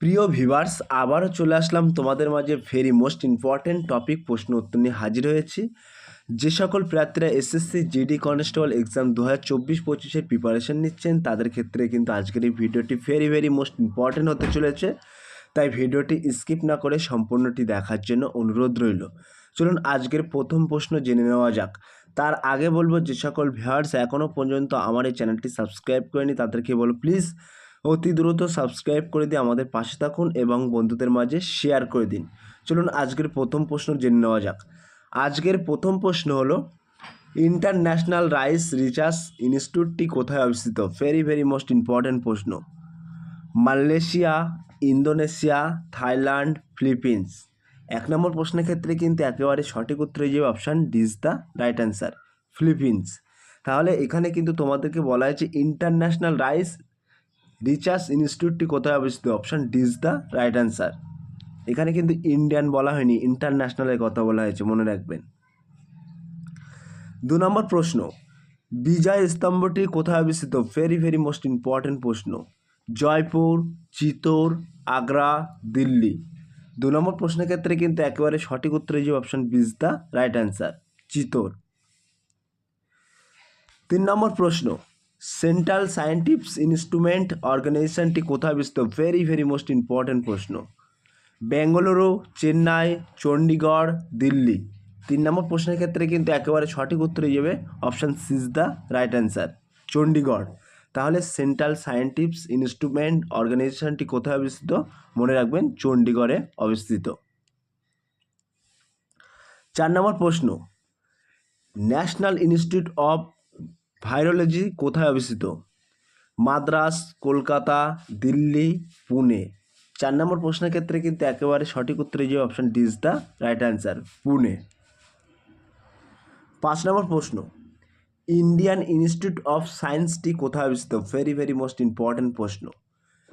প্রিয় ভিভার্স আবারও চলে আসলাম তোমাদের মাঝে ভেরি মোস্ট ইম্পর্ট্যান্ট টপিক প্রশ্ন উত্তর নিয়ে হাজির হয়েছি। যে সকল প্রার্থীরা এসএসসি জিডি কনস্টেবল এক্সাম দু হাজার চব্বিশ পঁচিশের প্রিপারেশন নিচ্ছেন, তাদের ক্ষেত্রে কিন্তু আজকের এই ভিডিওটি ভেরি ভেরি মোস্ট ইম্পর্ট্যান্ট হতে চলেছে। তাই ভিডিওটি স্কিপ না করে সম্পূর্ণটি দেখার জন্য অনুরোধ রইল। চলুন আজকের প্রথম প্রশ্ন জেনে নেওয়া যাক। তার আগে বলব, যে সকল ভিউয়ার্স এখনও পর্যন্ত আমার এই চ্যানেলটি সাবস্ক্রাইব করেনি, তাদেরকে বলো প্লিজ অতি দ্রুত সাবস্ক্রাইব করে দিয়ে আমাদের পাশে থাকুন এবং বন্ধুদের মাঝে শেয়ার করে দিন। চলুন আজকের প্রথম প্রশ্ন জেনে নেওয়া যাক। আজকের প্রথম প্রশ্ন হলো ইন্টারন্যাশনাল রাইস রিসার্চ ইনস্টিটিউটটি কোথায় অবস্থিত? ভেরি ভেরি মোস্ট ইম্পর্ট্যান্ট প্রশ্ন। Malaysia, Indonesia, Thailand, Philippines. এক নম্বর প্রশ্নের ক্ষেত্রে কিন্তু একেবারে সঠিক উত্তর হয়ে যাবে option D is the right answer Philippines. তাহলে এখানে কিন্তু তোমাদেরকে বলা হয়েছে ইন্টারন্যাশনাল রাইস রিসার্চ ইনস্টিটিউটটি কোথায় অবস্থিত? Option D is the right answer এখানে কিন্তু ইন্ডিয়ান বলা হয়নি ইন্টারন্যাশনালের কথা বলা হয়েছে, মনে রাখবেন। দু নম্বর প্রশ্ন, বিজয় স্তম্ভটি কোথায় অবস্থিত? ভেরি ভেরি মোস্ট ইম্পর্ট্যান্ট প্রশ্ন, জয়পুর, চিতোর, আগ্রা, দিল্লি। দু নম্বর প্রশ্নের ক্ষেত্রে কিন্তু একেবারে সঠিক উত্তর যে option B is the right answer Chittor. তিন নম্বর প্রশ্ন সেন্ট্রাল সায়েন্টিফিক ইনস্ট্রুমেন্ট অর্গানাইজেশনটি কোথায় অবস্থিত ভেরি ভেরি মোস্ট ইম্পর্ট্যান্ট প্রশ্ন। বেঙ্গালুরু চেন্নাই চণ্ডীগড় দিল্লি তিন নম্বর প্রশ্নের ক্ষেত্রে কিন্তু একেবারে সঠিক উত্তর হয়ে যাবে option C is the right answer Chandigarh তাহলে সেন্ট্রাল সায়েন্টিফিক ইনস্ট্রুমেন্ট অর্গানাইজেশনটি কোথায় অবস্থিত? মনে রাখবেন চণ্ডীগড়ে অবস্থিত। চার নম্বর প্রশ্ন। ন্যাশনাল ইনস্টিটিউট অফ ভাইরোলজি কোথায় অবস্থিত? মাদ্রাস, কলকাতা, দিল্লি, পুনে। চার নম্বর প্রশ্নের ক্ষেত্রে কিন্তু একেবারে সঠিক উত্তরে যে option D is the right answer Pune. পাঁচ নম্বর প্রশ্ন ইন্ডিয়ান ইনস্টিটিউট অফ সায়েন্সটি কোথায় অবস্থিত? ভেরি ভেরি মোস্ট ইম্পর্ট্যান্ট প্রশ্ন।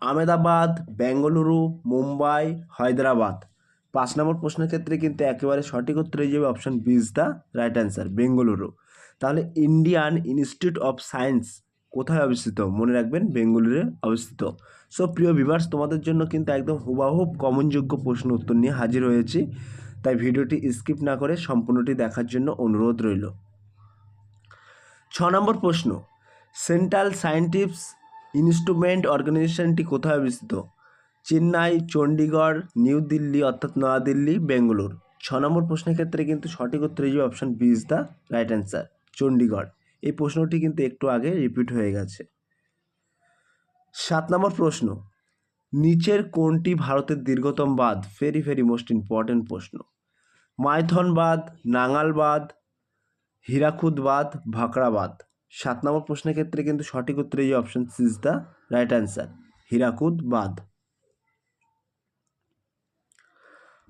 আমেদাবাদ বেঙ্গালুরু, মুম্বাই, হায়দ্রাবাদ। পাঁচ নম্বর প্রশ্নের ক্ষেত্রে কিন্তু একেবারে সঠিক উত্তর হয়ে যাবে option B is the right answer Bengaluru তাহলে ইন্ডিয়ান ইনস্টিটিউট অফ সায়েন্স কোথায় অবস্থিত? মনে রাখবেন বেঙ্গালুরুতে অবস্থিত। সো প্রিয় ভিভার্স তোমাদের জন্য কিন্তু একদম হুবাহুব কমনযোগ্য প্রশ্ন উত্তর নিয়ে হাজির হয়েছি। তাই ভিডিওটি স্কিপ না করে সম্পূর্ণটি দেখার জন্য অনুরোধ রইল। ছ নম্বর প্রশ্ন সেন্ট্রাল সায়েন্টিফিক ইনস্ট্রুমেন্ট অর্গানাইজেশনটি কোথায় অবস্থিত? চেন্নাই চণ্ডীগড় নিউ দিল্লি অর্থাৎ নয়াদিল্লি, বেঙ্গালুর। ছ নম্বর প্রশ্নের ক্ষেত্রে কিন্তু সঠিক উত্তর হিসেবে option B is the right answer Chandigarh এই প্রশ্নটি কিন্তু একটু আগে রিপিট হয়ে গেছে। সাত নম্বর প্রশ্ন, নিচের কোনটি ভারতের দীর্ঘতম বাঁধ? ভেরি ভেরি মোস্ট ইম্পর্ট্যান্ট প্রশ্ন। মাইথন বাঁধ নাঙ্গাল বাঁধ হীরাকুদ বাঁধ ভাকড়া বাঁধ সাত নম্বর প্রশ্নের ক্ষেত্রে কিন্তু সঠিক উত্তর এই option C is the right answer Hirakud বাঁধ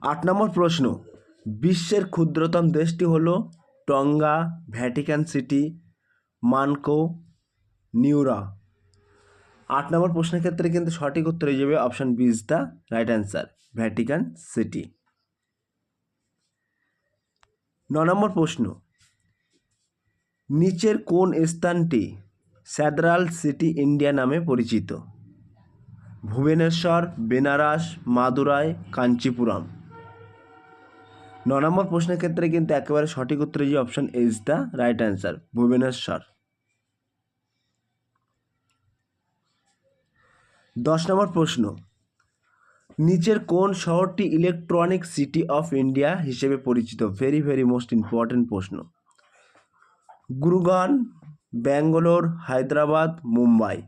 আট নম্বর প্রশ্ন, বিশ্বের ক্ষুদ্রতম দেশটি হলো টঙ্গা, ভ্যাটিকান সিটি, মানকো, নিউরা। আট নম্বর প্রশ্নের ক্ষেত্রে কিন্তু সঠিক উত্তর হয়ে যাবে option B is the right answer, Vatican city. ন নম্বর প্রশ্ন, নিচের কোন স্থানটি স্যাদরাল সিটি ইন্ডিয়া নামে পরিচিত? ভুবনেশ্বর, বেনারস, মাদুরাই, কাঞ্চিপুরম। ন নম্বর প্রশ্নের ক্ষেত্রে কিন্তু একেবারে সঠিক উত্তর যে option is the right answer Bhubaneswar. দশ নম্বর প্রশ্ন, নিচের কোন শহরটি ইলেকট্রনিক সিটি অফ ইন্ডিয়া হিসেবে পরিচিত? ভেরি ভেরি মোস্ট ইম্পর্ট্যান্ট প্রশ্ন। গুরুগান ব্যাঙ্গালোর, হায়দ্রাবাদ, মুম্বাই।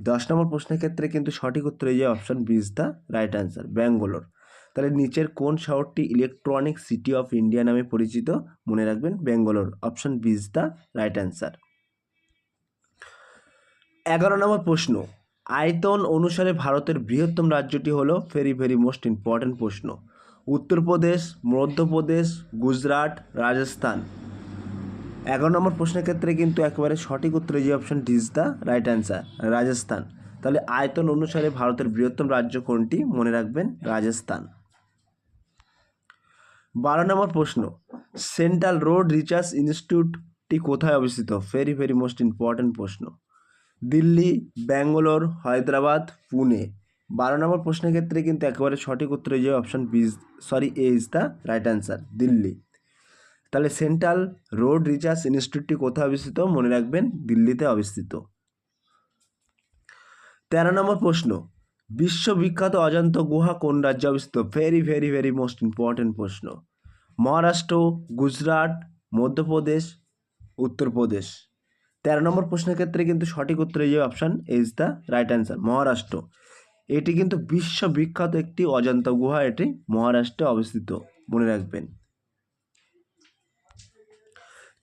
দশ নম্বর প্রশ্নের ক্ষেত্রে কিন্তু সঠিক উত্তর যায় option B is the right answer Bangalore. তাহলে নিচের কোন শহরটি ইলেকট্রনিক সিটি অফ ইন্ডিয়া নামে পরিচিত? মনে রাখবেন Bangalore option B is the right answer এগারো নম্বর প্রশ্ন। আয়তন অনুসারে ভারতের বৃহত্তম রাজ্যটি হলো ভেরি ভেরি মোস্ট ইম্পর্ট্যান্ট প্রশ্ন। উত্তরপ্রদেশ, মধ্যপ্রদেশ, গুজরাট, রাজস্থান। এগারো নম্বর প্রশ্নের ক্ষেত্রে কিন্তু একেবারে সঠিক উত্তর যে option D is the right answer Rajasthan. তাহলে আয়তন অনুসারে ভারতের বৃহত্তম রাজ্য কোনটি? মনে রাখবেন রাজস্থান। বারো নম্বর প্রশ্ন সেন্ট্রাল রোড রিসার্চ ইনস্টিটিউটটি কোথায় অবস্থিত? ভেরি ভেরি মোস্ট ইম্পর্ট্যান্ট প্রশ্ন। দিল্লি, ব্যাঙ্গালোর, হায়দ্রাবাদ, পুনে। বারো নম্বর প্রশ্নের ক্ষেত্রে কিন্তু একেবারে সঠিক উত্তর হয়ে যাবে option B sorry A is the right answer Delhi. তাহলে সেন্ট্রাল রোড রিসার্চ ইনস্টিটিউটটি কোথায় অবস্থিত? মনে রাখবেন, দিল্লিতে অবস্থিত। তেরো নম্বর প্রশ্ন বিশ্ববিখ্যাত অজন্তা গুহা কোন রাজ্যে অবস্থিত? Very very very most important প্রশ্ন। মহারাষ্ট্র, গুজরাট, মধ্যপ্রদেশ, উত্তরপ্রদেশ। তেরো নম্বর প্রশ্নের ক্ষেত্রে কিন্তু সঠিক উত্তরে যে option is the right answer Maharashtra. এটি কিন্তু বিশ্ববিখ্যাত একটি অজন্তা গুহা, এটি মহারাষ্ট্রে অবস্থিত, মনে রাখবেন।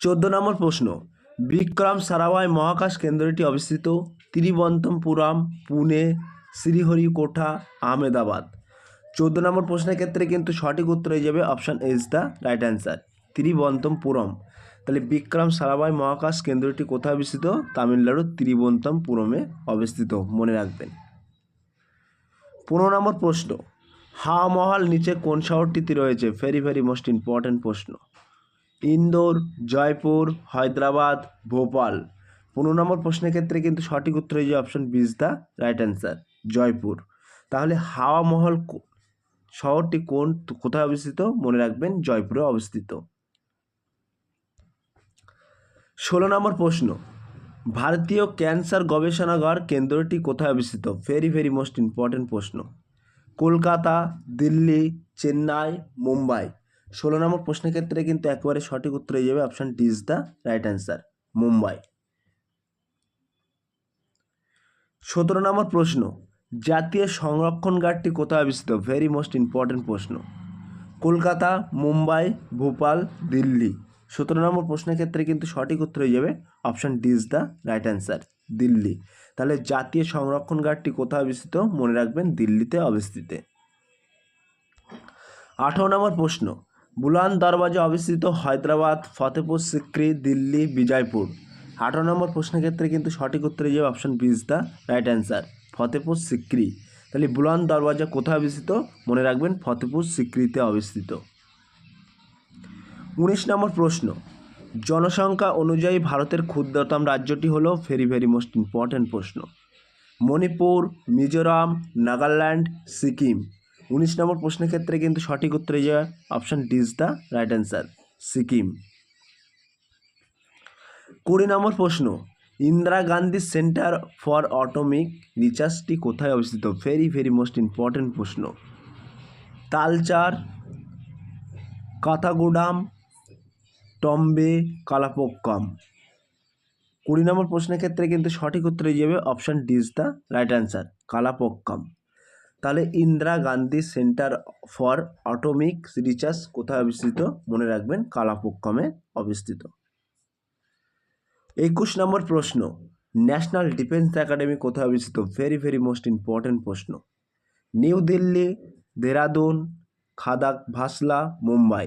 চোদ্দ নম্বর প্রশ্ন, বিক্রম সারাভাই মহাকাশ কেন্দ্রটি অবস্থিত ত্রিবন্তমপুরম পুনে শ্রীহরিকোটা, আহমেদাবাদ। চোদ্দ নম্বর প্রশ্নের ক্ষেত্রে কিন্তু সঠিক উত্তর হয়ে যাবে option is the right answer Thiruvananthapuram তাহলে বিক্রম সারাভাই মহাকাশ কেন্দ্রটি কোথায় অবস্থিত? তামিলনাড়ুর ত্রিবন্তমপুরমে অবস্থিত। মনে রাখবেন। পনেরো নম্বর প্রশ্ন হাওয়া মহল নিচে কোন শহরটিতে রয়েছে? ভেরি ভেরি মোস্ট ইম্পর্ট্যান্ট প্রশ্ন। ইন্দোর, জয়পুর, হায়দ্রাবাদ, ভোপাল। পনেরো নম্বর প্রশ্নের ক্ষেত্রে কিন্তু সঠিক উত্তর হয়ে যায় option B is the right answer Jaipur. তাহলে হাওয়া মহল শহরটি কোন, কোথায় অবস্থিত? মনে রাখবেন জয়পুরে অবস্থিত। ষোলো নম্বর প্রশ্ন। ভারতীয় ক্যান্সার গবেষণাগার কেন্দ্রটি কোথায় অবস্থিত? ভেরি ভেরি মোস্ট ইম্পর্ট্যান্ট প্রশ্ন। কলকাতা, দিল্লি, চেন্নাই, মুম্বাই। ষোলো নম্বর প্রশ্নের ক্ষেত্রে কিন্তু একেবারে সঠিক উত্তর হয়ে যাবে option D is the right answer Mumbai. সতেরো নম্বর প্রশ্ন। জাতীয় সংরক্ষণ গার্ডটি কোথায় অবস্থিত? ভেরি মোস্ট ইম্পর্ট্যান্ট প্রশ্ন। কলকাতা, মুম্বাই, ভোপাল, দিল্লি। সতেরো নম্বর প্রশ্নের ক্ষেত্রে কিন্তু সঠিক উত্তর হয়ে যাবে option D is the right answer Delhi. তাহলে জাতীয় সংরক্ষণ গার্ডটি কোথায় অবস্থিত? মনে রাখবেন দিল্লিতে অবস্থিত। আঠারো নম্বর প্রশ্ন, বুলান দরওয়াজা অবস্থিত হায়দ্রাবাদ ফতেপুর সিক্রি, দিল্লি, বিজয়পুর। আঠারো নম্বর প্রশ্নের ক্ষেত্রে কিন্তু সঠিক উত্তরে যাবে option B is the right answer Fatehpur Sikri. তাহলে বুলান দরওয়াজা কোথায় অবস্থিত? মনে রাখবেন ফতেপুর সিক্রিতে অবস্থিত। উনিশ নম্বর প্রশ্ন, জনসংখ্যা অনুযায়ী ভারতের ক্ষুদ্রতম রাজ্যটি হলো ভেরি ভেরি মোস্ট ইম্পর্ট্যান্ট প্রশ্ন। মণিপুর, মিজোরাম, নাগাল্যান্ড, সিকিম। উনিশ নম্বর প্রশ্নের ক্ষেত্রে কিন্তু সঠিক উত্তরে যাওয়া option D is the right answer Sikkim. কুড়ি নম্বর প্রশ্ন। Indira Gandhi centre for atomic রিসার্চটি কোথায় অবস্থিত? ভেরি ভেরি মোস্ট ইম্পর্ট্যান্ট প্রশ্ন। তালচার, কাথাগুডাম, টম্বে, কালাপোক্কাম। কুড়ি নম্বর প্রশ্নের ক্ষেত্রে কিন্তু সঠিক উত্তর হয়ে যাবে option D is the right answer Kalpakkam. তাহলে Indira Gandhi centre for atomic research কোথায় অবস্থিত? মনে রাখবেন, কালাপোক্কামে অবস্থিত। একুশ নম্বর প্রশ্ন ন্যাশনাল ডিফেন্স একাডেমি কোথায় অবস্থিত? ভেরি ভেরি মোস্ট ইম্পর্ট্যান্ট প্রশ্ন। নিউ দিল্লি দেরাদুন খাদাক ভাসলা মুম্বাই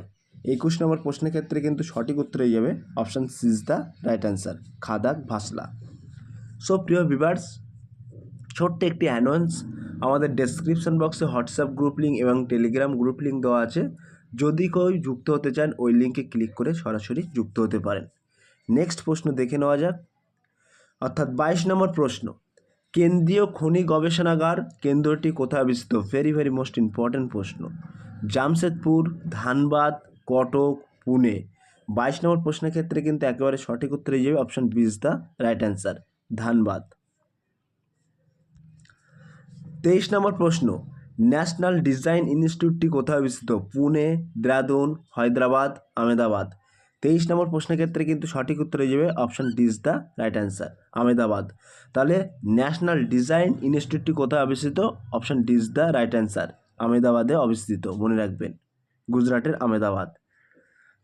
একুশ নম্বর প্রশ্নের ক্ষেত্রে কিন্তু সঠিক উত্তর যাবে। Option C is the right answer Khadakwasla so প্রিয় ভিভার্স ছোট্ট একটি অ্যানাউন্স আমাদের ডেসক্রিপশন বক্সে হোয়াটসঅ্যাপ গ্রুপ লিঙ্ক এবং টেলিগ্রাম গ্রুপ লিঙ্ক দেওয়া আছে। যদি কেউ যুক্ত হতে চান, ওই লিঙ্কে ক্লিক করে সরাসরি যুক্ত হতে পারেন। নেক্সট প্রশ্ন দেখে নেওয়া যাক। অর্থাৎ বাইশ নম্বর প্রশ্ন, কেন্দ্রীয় খনি গবেষণাগার কেন্দ্রটি কোথায় অবস্থিত? ভেরি ভেরি মোস্ট ইম্পর্ট্যান্ট প্রশ্ন। জামশেদপুর, ধানবাদ, কটক, পুনে। বাইশ নম্বর প্রশ্নের ক্ষেত্রে কিন্তু একেবারে সঠিক উত্তর যাবে option B is the right answer Dhanbad. তেইশ নম্বর প্রশ্ন ন্যাশনাল ডিজাইন ইনস্টিটিউটটি কোথায় অবস্থিত? পুনে দেরাদুন হায়দ্রাবাদ আহমেদাবাদ তেইশ নম্বর প্রশ্নের ক্ষেত্রে কিন্তু সঠিক উত্তর হয়ে যাবে option D is the right answer Ahmedabad তাহলে ন্যাশনাল ডিজাইন ইনস্টিটিউটটি কোথায় অবস্থিত? Option D is the right answer আহমেদাবাদে অবস্থিত, মনে রাখবেন, গুজরাটের আহমেদাবাদ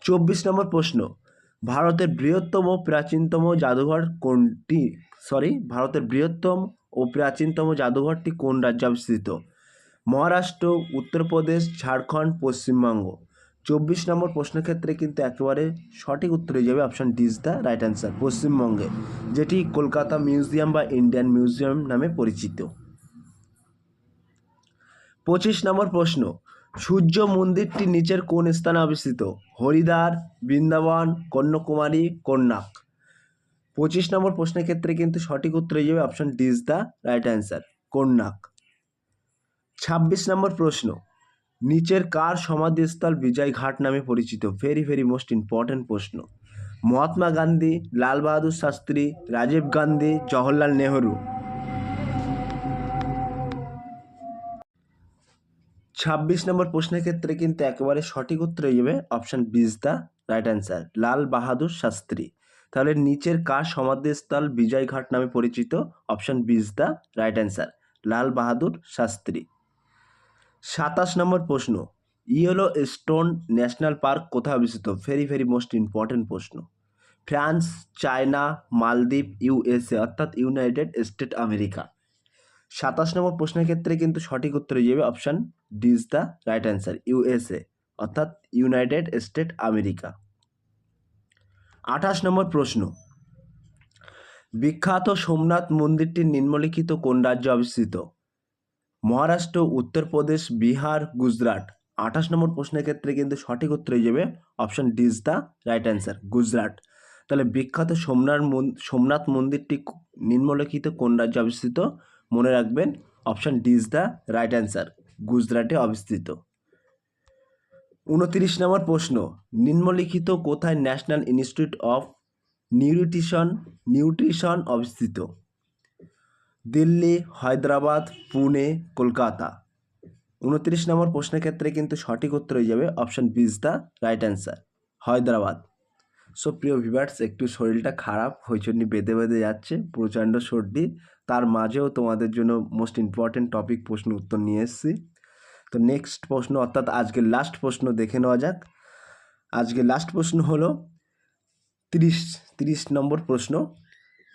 চব্বিশ নম্বর প্রশ্ন, ভারতের বৃহত্তম প্রাচীনতম জাদুঘর কোনটি? সরি ভারতের বৃহত্তম ও প্রাচীনতম জাদুঘরটি কোন রাজ্যে অবস্থিত? মহারাষ্ট্র, উত্তরপ্রদেশ, ঝাড়খণ্ড, পশ্চিমবঙ্গ। চব্বিশ নম্বর প্রশ্নের ক্ষেত্রে কিন্তু একেবারে সঠিক উত্তর হয়ে যাবে option D is the right answer পশ্চিমবঙ্গে, যেটি কলকাতা মিউজিয়াম বা ইন্ডিয়ান মিউজিয়াম নামে পরিচিত। পঁচিশ নম্বর প্রশ্ন, সূর্য মন্দিরটি নিচের কোন স্থানে অবস্থিত? হরিদ্বার, বৃন্দাবন, কন্যাকুমারী, কন্যাক। পঁচিশ নম্বর প্রশ্নের ক্ষেত্রে কিন্তু সঠিক উত্তর হয়ে যাবে option D is the right answer Konyak. ছাব্বিশ নম্বর প্রশ্ন নিচের কার সমাধিস্থল বিজয় ঘাট নামে পরিচিত? ভেরি ভেরি মোস্ট ইম্পর্ট্যান্ট প্রশ্ন। মহাত্মা গান্ধী, লাল বাহাদুর শাস্ত্রী, রাজীব গান্ধী, জওহরলাল নেহরু। ছাব্বিশ নম্বর প্রশ্নের ক্ষেত্রে কিন্তু একেবারে সঠিক উত্তর হয়ে যাবে option B is the right answer Lal Bahadur Shastri. তাহলে নিচের কার সমাধিস্থল বিজয় ঘাট নামে পরিচিত option B is the right answer Lal Bahadur Shastri. সাতাশ নম্বর প্রশ্ন, ইয়েলো স্টোন ন্যাশনাল পার্ক কোথায় অবস্থিত? ভেরি ভেরি মোস্ট ইম্পর্টেন্ট প্রশ্ন। ফ্রান্স, চায়না, মালদ্বীপ ইউএসএ অর্থাৎ ইউনাইটেড স্টেট আমেরিকা। সাতাশ নম্বর প্রশ্নের ক্ষেত্রে কিন্তু সঠিক উত্তর হয়ে যাবে option D is the right answer USA অর্থাৎ ইউনাইটেড স্টেট আমেরিকা। আঠাশ নম্বর প্রশ্ন, বিখ্যাত সোমনাথ মন্দিরটি নিম্নলিখিত কোন রাজ্যে অবস্থিত? মহারাষ্ট্র, উত্তরপ্রদেশ, বিহার, গুজরাট। আঠাশ নম্বর প্রশ্নের ক্ষেত্রে কিন্তু সঠিক উত্তর হয়ে যাবে option D is the right answer Gujarat. তাহলে বিখ্যাত সোমনাথ মন- সোমনাথ মন্দিরটি নিম্নলিখিত কোন রাজ্যে অবস্থিত? মনে রাখবেন option D is the right answer গুজরাটে অবস্থিত। উনত্রিশ নম্বর প্রশ্ন, নিম্নলিখিত কোথায় national institute of nutrition nutrition অবস্থিত? দিল্লি, হায়দ্রাবাদ, পুনে, কলকাতা। উনত্রিশ নম্বর প্রশ্নের ক্ষেত্রে কিন্তু সঠিক উত্তর হয়ে যাবে option B is the right answer Hyderabad. So প্রিয় ভিভার্স একটু শরীরটা খারাপ হইচন্ডি বেঁধে বেঁধে যাচ্ছে, প্রচণ্ড সর্দি। তার মাঝেও তোমাদের জন্য মোস্ট ইম্পর্টেন্ট টপিক প্রশ্ন উত্তর নিয়ে এসেছি। তো নেক্সট প্রশ্ন, অর্থাৎ আজকের লাস্ট প্রশ্ন দেখে নেওয়া যাক। আজকে লাস্ট প্রশ্ন হলো, তিরিশ তিরিশ নম্বর প্রশ্ন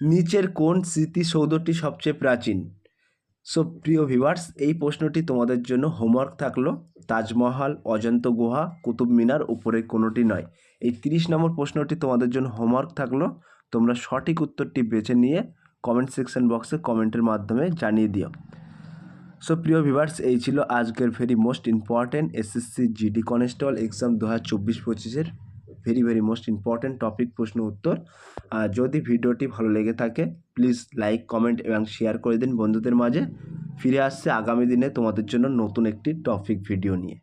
নিচের কোন স্মৃতিসৌধটি সবচেয়ে প্রাচীন? সো প্রিয় ভিভার্স এই প্রশ্নটি তোমাদের জন্য হোমওয়ার্ক থাকল। তাজমহল, অজন্ত গুহা, কুতুব মিনার উপরে কোনোটি নয়। এই তিরিশ নম্বর প্রশ্নটি তোমাদের জন্য হোমওয়ার্ক থাকল। তোমরা সঠিক উত্তরটি বেছে নিয়ে কমেন্ট সেকশন বক্সে কমেন্টের মাধ্যমে জানিয়ে দিও। সো প্রিয় ভিভার্স এই ছিল আজকের very most important SSC GD constable exam দু হাজার চব্বিশ পঁচিশের very very most important topic প্রশ্ন উত্তর। আর যদি ভিডিওটি ভালো লেগে থাকে প্লিজ লাইক কমেন্ট এবং শেয়ার করে দিন বন্ধুদের মাঝে। ফিরে আসছে আগামী দিনে তোমাদের জন্য নতুন একটি টপিক ভিডিও নিয়ে।